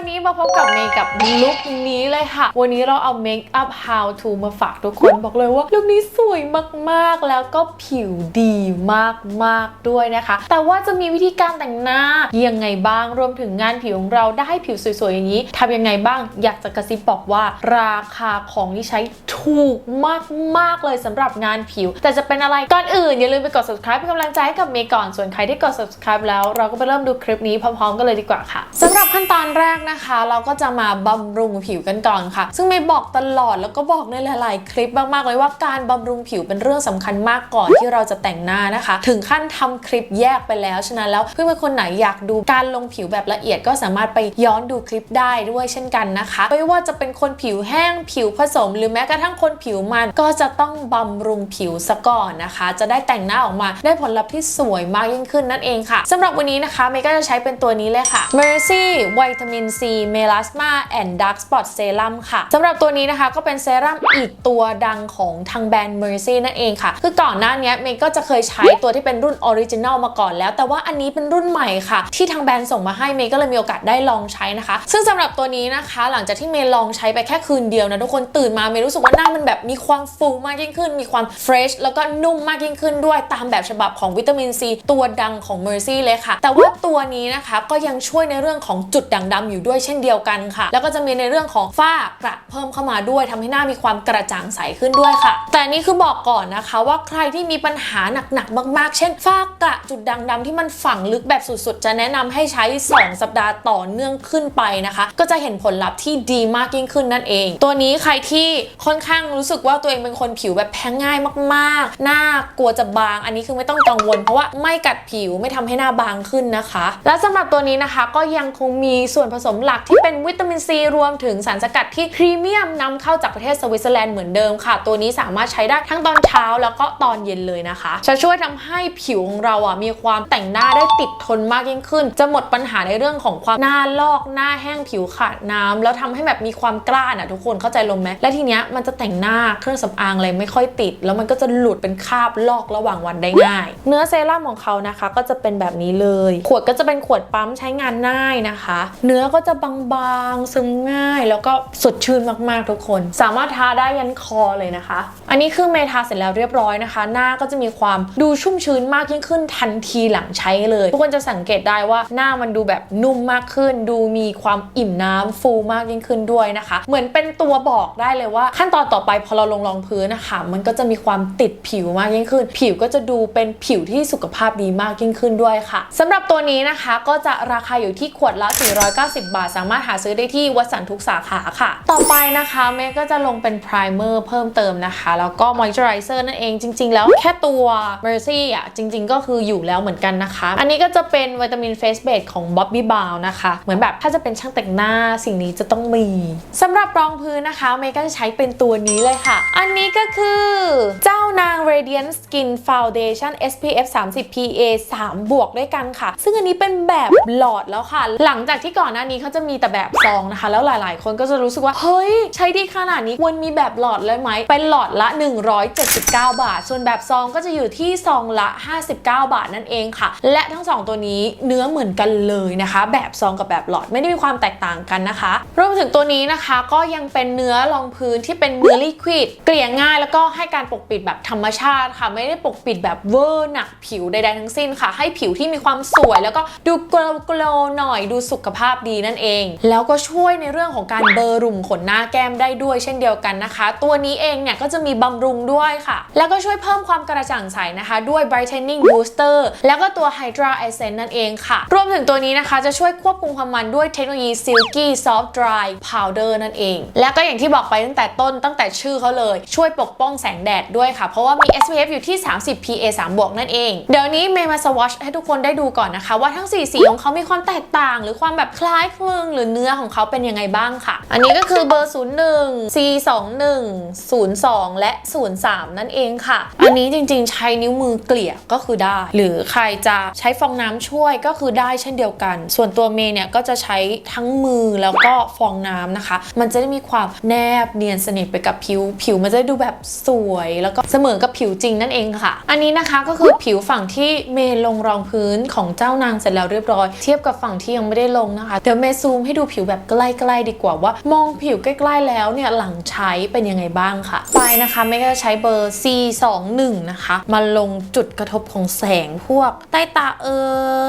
วันนี้มาพบกับเมย์กับลุคนี้เลยค่ะ วันนี้เราเอา Make up How to มาฝากทุกคนบอกเลยว่าลุคนี้สวยมากๆ แล้วก็ผิวดีมากๆด้วยนะคะ แต่ว่าจะมีวิธีการแต่งหน้ายังไงบ้างรวมถึงงานผิวของเราได้ผิวสวยๆอย่างนี้ทำยังไงบ้างอยากจะกระซิบบอกว่า ราคาของที่ใช้ถูกมากๆเลยสำหรับงานผิว แต่จะเป็นอะไรก่อนอื่นอย่าลืมไปกด subscribe เป็นกำลังใจให้กับเมย์ก่อนส่วนใครที่กด subscribe แล้วเราก็ไปเริ่มดูคลิปนี้พร้อมๆกันเลยดีกว่าค่ะสำหรับขั้นตอนแรกนะคะ เราก็จะมาบำรุงผิวกันก่อนค่ะ ซึ่งเมย์บอกตลอดแล้วก็บอกในหลาย ๆ คลิปมาก ๆ เลยว่าการบำรุงผิวเป็นเรื่องสำคัญมากก่อนที่เราจะแต่งหน้านะคะ ถึงขั้นทำคลิปแยกไปแล้วฉะนั้นแล้วเพื่อนๆคนไหนอยากดูการลงผิวแบบละเอียดก็สามารถไปย้อนดูคลิปได้ด้วยเช่นกันนะคะ ไม่ว่าจะเป็นคนผิวแห้งผิวผสม หรือแม้กระทั่งคนผิวมันก็จะต้องบำรุงผิวซะก่อนนะคะ จะได้แต่งหน้าออกมาได้ผลลัพธ์ที่สวยมากยิ่งขึ้นนั่นเองค่ะสำหรับวันนี้นะคะเมย์ก็จะใช้เป็นตัวนี้เลยค่ะ Mercy Vitamin C Melasma and Dark Spot Serum ค่ะสำหรับตัวนี้นะคะก็เป็นเซรั่มอีกตัวดังของทางแบรนด์ Mercy นั่นเองค่ะ คือก่อนหน้านี้เมย์ก็จะเคยใช้ตัวที่เป็นรุ่นออริจินัลมาก่อนแล้ว แต่ว่าอันนี้เป็นรุ่นใหม่ค่ะ ที่ทางแบรนด์ส่งมาให้เมย์ก็เลยมีโอกาสได้ลองใช้นะคะ ซึ่งสำหรับตัวนี้นะคะ หลังจากที่เมย์ลองใช้ไปแค่คืนเดียวนะทุกคนตื่นมาเมย์รู้สึกว่าหน้ามันแบบมีความฟูมากยิ่งขึ้น มีความเฟรชแล้วก็นุ่มมากยิ่งขึ้นด้วยตามแบบฉบับของวิตามินซีตัวดังของ Mercy เลยค่ะ แต่ว่าตัวนี้นะคะก็ยังช่วยในเรื่องของจุดด่างดำอยู่ด้วยเช่นเดียวกันค่ะ แล้วก็จะมีในเรื่องของฝ้ากระเพิ่มเข้ามาด้วยทำให้หน้ามีความกระจ่างใสขึ้นด้วยค่ะ แต่นี่คือบอกก่อนนะคะว่าใครที่มีปัญหาหนักๆมากๆ เช่นฝ้ากระจุดด่างดำที่มันฝังลึกแบบสุดๆ จะแนะนำให้ใช้ 2 สัปดาห์ต่อเนื่องขึ้นไปนะคะ ก็จะเห็นผลลัพธ์ที่ดีมากยิ่งขึ้นนั่นเอง ตัวนี้ใครที่ค่อนข้างรู้สึกว่าตัวเองเป็นคนผิวแบบแพ้ง่ายมากๆ หน้ากลัวจะบาง อันนี้คือไม่ต้องกังวล เพราะว่าไม่กัดผิวไม่ทำให้หน้าบางขึ้นนะคะ และสำหรับตัวนี้นะคะก็ยังคงมีส่วนผสมหลักที่เป็นวิตามินซีรวมถึงสารสกัดที่พรีเมียมนำเข้าจากประเทศสวิตเซอร์แลนด์เหมือนเดิมค่ะ ตัวนี้สามารถใช้ได้ทั้งตอนเช้าแล้วก็ตอนเย็นเลยนะคะ จะช่วยทำให้ผิวของเราอะมีความแต่งหน้าได้ติดทนมากยิ่งขึ้น จะหมดปัญหาในเรื่องของความหน้าลอกหน้าแห้งผิวขาดน้ำแล้วทำให้แบบมีความกล้าน่ะทุกคนเข้าใจลมไหมและทีเนี้ยมันจะแต่งหน้าเครื่องสำอางอะไรไม่ค่อยติด แล้วมันก็จะหลุดเป็นคราบลอกระหว่างวันได้ง่าย เนื้อเซรั่มของเขานะคะ ก็จะเป็นแบบนี้เลย ขวดก็จะเป็นขวดปั๊มใช้งานง่ายนะคะ เนื้อก็จะบางๆ ซึมง่าย แล้วก็สดชื่นมากๆทุกคน สามารถทาได้ยันคอเลยนะคะ อันนี้คือเมทาเสร็จแล้วเรียบร้อยนะคะ หน้าก็จะมีความดูชุ่มชื้นมากยิ่งขึ้นทันทีหลังใช้เลย ทุกคนจะสังเกตได้ว่าหน้ามันดูแบบนุ่มมากขึ้น ดูมีความอิ่มน้ำฟูมากยิ่งขึ้นด้วยนะคะ เหมือนเป็นตัวบอกได้เลยว่า ขั้นตอนต่อไปพอเราลงรองพื้นนะคะ มันก็จะมีความติดผิวมากยิ่งขึ้น ผิวก็จะดูเป็นผิวที่สุขภาพดีมากยิ่งขึ้นด้วยค่ะสำหรับตัวนี้นะคะก็จะราคาอยู่ที่ขวดละ 490 บาทสามารถหาซื้อได้ที่วัสันทุกสาขาค่ะ ต่อไปนะคะเมก็จะลงเป็น primer เพิ่มเติมนะคะ แล้วก็ moisturizer นั่นเองจริง ๆ แล้วแค่ตัว Mercy อะจริง ๆ ก็คืออยู่แล้วเหมือนกันนะคะ อันนี้ก็จะเป็นวิตามิน face base ของ Bobbi Brown นะคะ เหมือนแบบถ้าจะเป็นช่างแต่งหน้าสิ่งนี้จะต้องมีสำหรับรองพื้นนะคะเมก็จะใช้เป็นตัวนี้เลยค่ะ อันนี้ก็คือเจ้า Radiant Skin Foundation SPF 30 PA 3 บวกด้วยกันค่ะ ซึ่งอันนี้เป็นแบบหลอดแล้วค่ะ หลังจากที่ก่อนหน้านี้เขาจะมีแต่แบบซองนะคะ แล้วหลายๆ คนก็จะรู้สึกว่า เฮ้ย ใช้ดีขนาดนี้ควรมีแบบหลอดเลยไหม เป็นหลอดละ 179 บาท ส่วนแบบซองก็จะอยู่ที่ซองละ 59 บาทนั่นเองค่ะ และทั้งสองตัวนี้เนื้อเหมือนกันเลยนะคะ แบบซองกับแบบหลอดไม่ได้มีความแตกต่างกันนะคะ รวมถึงตัวนี้นะคะก็ยังเป็นเนื้อรองพื้นที่เป็นเนื้อลิควิดเกลี่ยง่ายแล้วก็ให้การปกปิดแบบธรรมชาติค่ะ ไม่ได้ปกปิดแบบเวอร์หนักผิวใดๆทั้งสิ้นค่ะ ให้ผิวที่มีความสวย แล้วก็ดูโกลโกลหน่อยดูสุขภาพดีนั่นเอง แล้วก็ช่วยในเรื่องของการเบลอรุ่มขนหน้าแก้มได้ด้วยเช่นเดียวกันนะคะ ตัวนี้เองเนี่ยก็จะมีบำรุงด้วยค่ะ แล้วก็ช่วยเพิ่มความกระจ่างใสนะคะ ด้วย brightening booster แล้วก็ตัว hydra essence นั่นเองค่ะ รวมถึงตัวนี้นะคะจะช่วยควบคุมความมันด้วยเทคโนโลยี silky soft dry powder นั่นเอง แล้วก็อย่างที่บอกไปตั้งแต่ต้นตั้งแต่ชื่อเขาเลย ช่วยปกป้องแสงแดดด้วยค่ะ เพราะว่ามี SPF อยู่ที่ 30 PA 3บวกนั่นเอง เดี๋ยวนี้เมย์มาสวอชให้ทุกคนได้ดูก่อนนะคะ ว่าทั้ง 4 สีของเขามีความแตกต่าง หรือความแบบคล้ายคลึงหรือเนื้อของเขาเป็นยังไงบ้างค่ะ อันนี้ก็คือเบอร์ 01 C21 02 และ 03 นั่นเองค่ะ อันนี้จริงๆ ใช้นิ้วมือเกลี่ยก็คือได้ หรือใครจะใช้ฟองน้ำช่วยก็คือได้เช่นเดียวกัน ส่วนตัวเมย์เนี่ยก็จะใช้ทั้งมือแล้วก็ฟองน้ำนะคะ มันจะได้มีความแนบเนียนสนิทไปกับผิว ผิวมันจะด้ดูแบบสวย แล้วก็เสมอกับผิวจริงนั่นเองค่ะ อันนี้นะคะก็คือผิวฝั่งที่เมย์ลงรองพื้นของเจ้านางเสร็จแล้วเรียบร้อย เทียบกับฝั่งที่ยังไม่ได้ลงนะคะ เดี๋ยวเมย์ซูมให้ดูผิวแบบใกล้ๆดีกว่าว่า มองผิวใกล้ๆแล้วเนี่ยหลังใช้เป็นยังไงบ้างค่ะ ไปนะคะเมย์ก็ใช้เบอร์ C21 นะคะ มาลงจุดกระทบของแสงพวกใต้ตาเอ่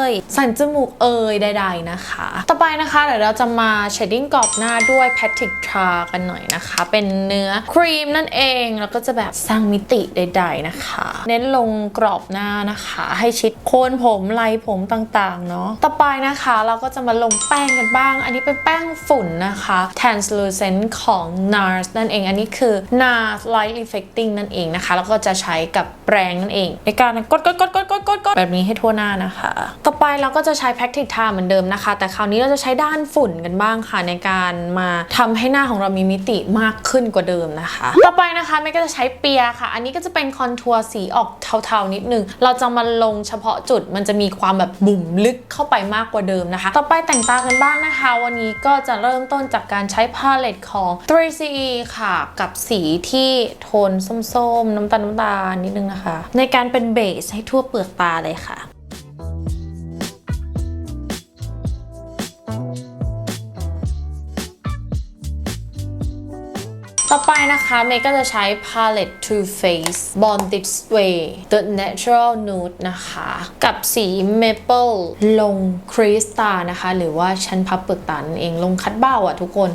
ยสันจมูกเอ่ยใดๆนะคะ ต่อไปนะคะเดี๋ยวเราจะมาเชดดิ้งกรอบหน้าด้วย Patrick Tra กันหน่อยนะคะ เป็นเนื้อครีมนั่นเองแล้วก็จะแบบสร้างมิติใดๆนะคะ เน้นลงกรอบหน้านะคะ ให้ชิดโคนผมไหลผมต่างๆเนาะต่อไปนะคะเราก็จะมาลงแป้งกันบ้าง อันนี้เป็นแป้งฝุ่นนะคะ translucent ของ NARS นั่นเองอันนี้คือ NARS Light Reflecting นั่นเองนะคะ แล้วก็จะใช้กับแปรงนั่นเอง ในการกดกดกดกดกดกดกดแบบนี้ให้ทั่วหน้านะคะ ต่อไปเราก็จะใช้ Pactic t a เหมือนเดิมนะคะ แต่คราวนี้เราจะใช้ด้านฝุ่นกันบ้างค่ะในการมาทำให้หน้าของเรามีมิติมากขึ้นกว่าเดิมนะคะ ต่อไปนะคะเมย์ก็จะใช้เปียค่ะ อันนี้ก็จะเป็นคอนทัวร์สีออกเทาๆนิดนึง เราจะมาลงเฉพาะจุดมันจะมีความแบบบุ่มลึกเข้าไปมากกว่าเดิมนะคะ ต่อไปแต่งตากันบ้างนะคะ วันนี้ก็จะเริ่มต้นจากการใช้พาเลตของ 3CE ค่ะ กับสีที่โทนส้มๆ น้ำตาลน้ำตาลนิดนึงนะคะ ในการเป็นเบสให้ทั่วเปลือกตาเลยค่ะ ต่อไปนะคะเมย์ก็จะใช้ palette Too Faced Born This Way The Natural Nude นะคะ กับสี Maple ลงครีสตานะคะ หรือว่าชั้นพับเปลือกตานั่นเองลงคัดเบ้าอะทุกคน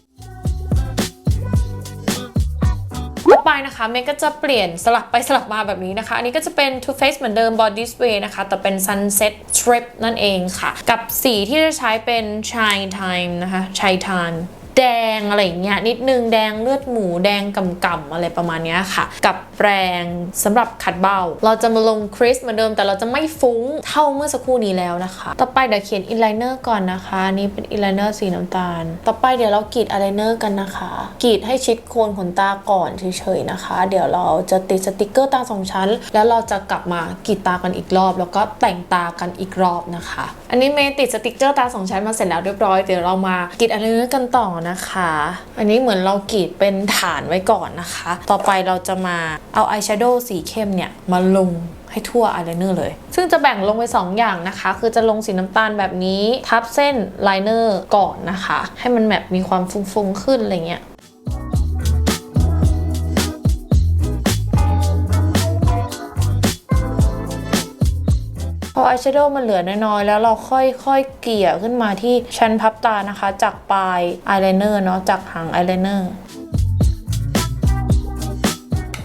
ต่อไปนะคะเมย์ก็จะเปลี่ยนสลับไปสลับมาแบบนี้นะคะ อันนี้ก็จะเป็น Too Faced เหมือนเดิม Body Spray นะคะ แต่เป็น Sunset Strip นั่นเองค่ะ กับสีที่จะใช้เป็น Shine Time นะคะ Shine Time แดงอะไรอย่างเงี้ยนิดนึงแดงเลือดหมูแดงกำกำๆอะไรประมาณเนี้ยค่ะ กับแปรงสำหรับขัดเบาเราจะมาลงคริสเหมือนเดิมแต่เราจะไม่ฟุ้งเท่าเมื่อสักครู่นี้แล้วนะคะ ต่อไปเดี๋ยวเขียนอินไลเนอร์ก่อนนะคะนนี่เป็นอินไลเนอร์สีน้ำตาล ต่อไปเดี๋ยวเรากรีดอายไลเนอร์กันนะคะ กรีดให้ชิดโคนขนตาก่อนเฉยๆนะคะ เดี๋ยวเราจะติดสติกเกอร์ตาสองชั้น แล้วเราจะกลับมากรีดตากันอีกรอบ แล้วก็แต่งตากันอีกรอบนะคะ อันนี้เมย์ติดสติกเกอร์ตาสองชั้นมาเสร็จแล้วเรียบร้อยเดี๋ยวเรามากรีดอายไลเนอร์กันต่อนะคะ อันนี้เหมือนเรากรีดเป็นฐานไว้ก่อนนะคะ ต่อไปเราจะมาเอาอายแชโดว์สีเข้มเนี่ย มาลงให้ทั่วอายไลเนอร์เลย ซึ่งจะแบ่งลงไป 2 อย่างนะคะ คือจะลงสีน้ำตาลแบบนี้ทับเส้นไลเนอร์ก่อนนะคะ ให้มันแบบมีความฟุ้งๆขึ้นอะไรเงี้ย พออายแชโดว์มันเหลือน้อยๆ แล้วเราค่อยๆ เกลี่ยขึ้นมาที่ชั้นพับตานะคะ จากปลายอายไลเนอร์เนาะจากหางอายไลเนอร์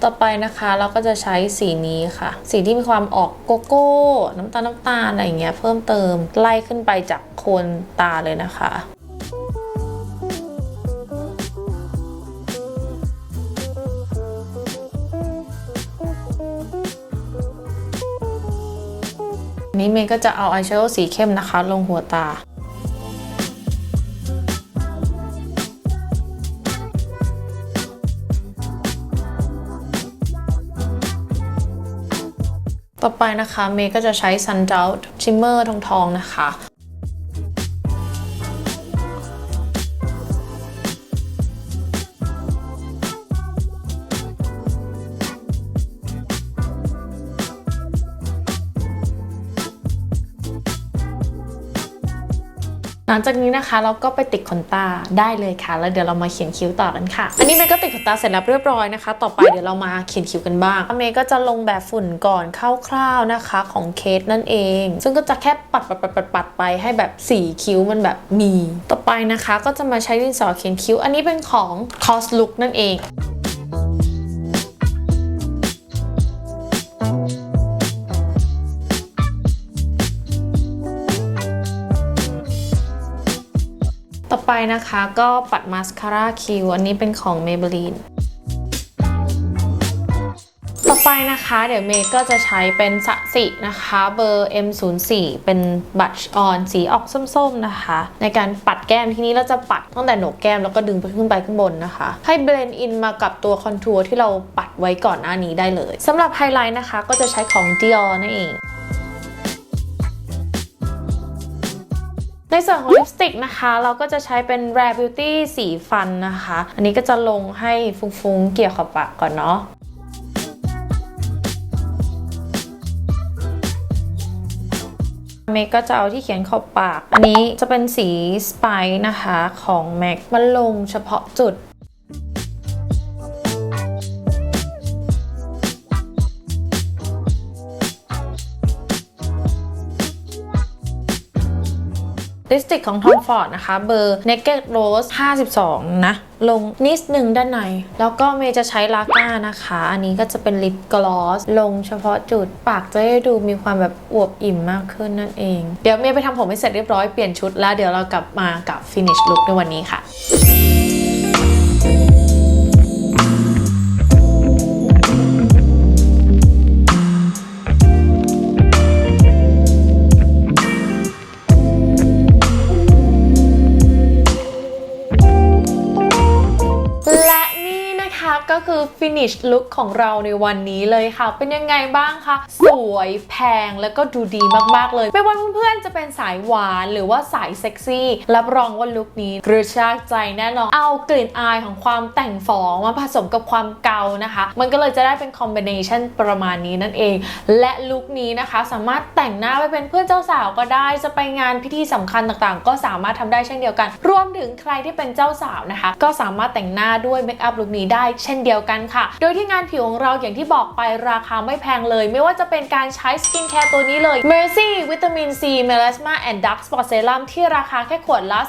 ต่อไปนะคะเราก็จะใช้สีนี้ค่ะ สีที่มีความออกโกโก้ น้ำตาลน้ำตาลอะไรอย่างเงี้ยเพิ่มเติมไล่ขึ้นไปจากโคนตาเลยนะคะ นี้เมย์ก็จะเอาอายแชโดว์สีเข้มนะคะ ลงหัวตาต่อไปนะคะเมย์ก็จะใช้ Sun d o u t Shimmer ทองทองๆนะคะ หลังจากนี้นะคะเราก็ไปติดขนตาได้เลยค่ะ แล้วเดี๋ยวเรามาเขียนคิ้วต่อกันค่ะ อันนี้เมย์ก็ติดขนตาเสร็จแล้วเรียบร้อยนะคะ ต่อไปเดี๋ยวเรามาเขียนคิ้วกันบ้างเมย์ก็จะลงแบบฝุ่นก่อนคร่าวๆนะคะของเคสนั่นเอง ซึ่งก็จะแค่ปัดปัดปัดปัดปัดไปให้แบบสีคิ้วมันแบบมี ต่อไปนะคะก็จะมาใช้ดินสอเขียนคิ้ว อันนี้เป็นของ Cos Look นั่นเอง ไปนะคะ ก็ปัดมาสคาร่าคิวอันนี้เป็นของ Maybelline ต่อไปนะคะเดี๋ยวเมย์ก็จะใช้เป็นสะสินะคะเบอร์ M04 เป็นบัตชออนสีออกส้มๆนะคะ ในการปัดแก้มทีนี้เราจะปัดตั้งแต่โหนกแก้มแล้วก็ดึงไปขึ้นไปข้างบนนะคะ ให้เบลนด์อินมากับตัวคอนทัวร์ที่เราปัดไว้ก่อนหน้านี้ได้เลยสำหรับไฮไลท์นะคะก็จะใช้ของ Dior นั่นเอง ส่วนของลิปสติกนะคะ เราก็จะใช้เป็น Rare Beauty สีฟันนะคะ อันนี้ก็จะลงให้ฟุ้งๆ เกี่ยวขอบปากก่อนเนาะเมย์ก็จะเอาที่เขียนขอบปาก อันนี้จะเป็นสีสไปนะคะของแม็กมันลงเฉพาะจุด ลิปสติกของ Tom Ford นะคะ เบอร์ Naked Rose 52 นะ ลงนิดหนึ่งด้านใน แล้วก็เมย์จะใช้ลาก้านะคะ อันนี้ก็จะเป็นลิปกลอส ลงเฉพาะจุดปากจะได้ดูมีความแบบอวบอิ่มมากขึ้นนั่นเอง เดี๋ยวเมย์ไปทำผมให้เสร็จเรียบร้อย เปลี่ยนชุดแล้วเดี๋ยวเรากลับมากับ finish look ในวันนี้ค่ะ ก็คือ finish look ของเราในวันนี้เลยค่ะ เป็นยังไงบ้างคะ สวยแพงแล้วก็ดูดีมาก ๆ เลย ไม่ว่าเพื่อนๆจะเป็นสายหวานหรือว่าสายเซ็กซี่ รับรองว่าลุคนี้กระชากใจแน่นอน เอากลิ่นอายของความแต่งฝองมาผสมกับความเกานะคะ มันก็เลยจะได้เป็นคอมบิเนชันประมาณนี้นั่นเอง และลุคนี้นะคะสามารถแต่งหน้าไปเป็นเพื่อนเจ้าสาวก็ได้ จะไปงานพิธีสำคัญต่างๆ ก็สามารถทำได้เช่นเดียวกัน รวมถึงใครที่เป็นเจ้าสาวนะคะ ก็สามารถแต่งหน้าด้วยเมคอัพลุคนี้ได้เช่นเดียวกันค่ะ โดยที่งานผิวของเราอย่างที่บอกไปราคาไม่แพงเลย ไม่ว่าจะเป็นการใช้สกินแคร์ตัวนี้เลย Mercy วิตามิน C Melasma and Dark Spot Serum ที่ราคาแค่ขวดละ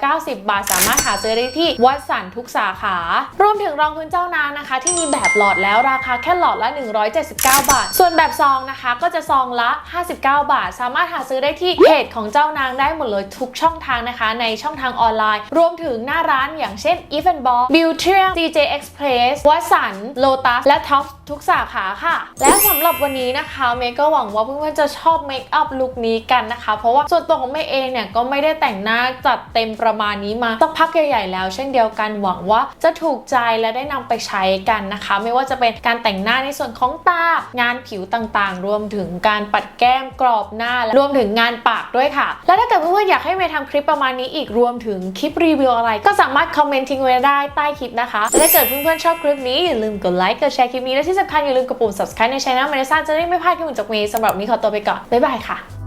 490 บาท สามารถหาซื้อได้ที่วัดสันทุกสาขารวมถึงรองพื้นเจ้านางนะคะ ที่มีแบบหลอดแล้วราคาแค่หลอดละ 179 บาท ส่วนแบบซองนะคะก็จะซองละ 59 บาท สามารถหาซื้อได้ที่เพจของเจ้านางได้หมดเลยทุกช่องทางนะคะ ในช่องทางออนไลน์ รวมถึงหน้าร้านอย่างเช่น e v e n b a l l Beauty CJ Express วัสัน Lotus และ Top ทุกสาขาค่ะ และสำหรับวันนี้นะคะเมย์ก็หวังว่าเพื่อนๆจะชอบเมคอัพลุคนี้กันนะคะ เพราะว่าส่วนตัวของเมย์เองเนี่ยก็ไม่ได้แต่งหน้าจัดเต็มประมาณนี้มาสักพักใหญ่ๆแล้ว เช่นเดียวกันหวังว่าจะถูกใจและได้นำไปใช้กันนะคะ ไม่ว่าจะเป็นการแต่งหน้าในส่วนของตางานผิวต่างๆ รวมถึงการปัดแก้มกรอบหน้าและรวมถึงงานปากด้วยค่ะ และถ้าเกิดเพื่อนๆอยากให้เมย์ทำคลิปประมาณนี้อีกรวมถึงคลิปรีวิวอะไร ก็สามารถคอมเมนต์ทิ้งไว้ได้ใต้คลิปนะคะและถ้าเกิดเพื่อนๆชอบคลิปนี้อย่าลืมกดไลค์กดแชร์คลิปนี้และที่สำคัญอย่าลืมกดปุ่ม subscribe ในช่องมาริซ่าจะได้ไม่พลาดคลิปใหม่จากเมย์สำหรับวันนี้ขอตัวไปก่อนบ๊ายบายค่ะ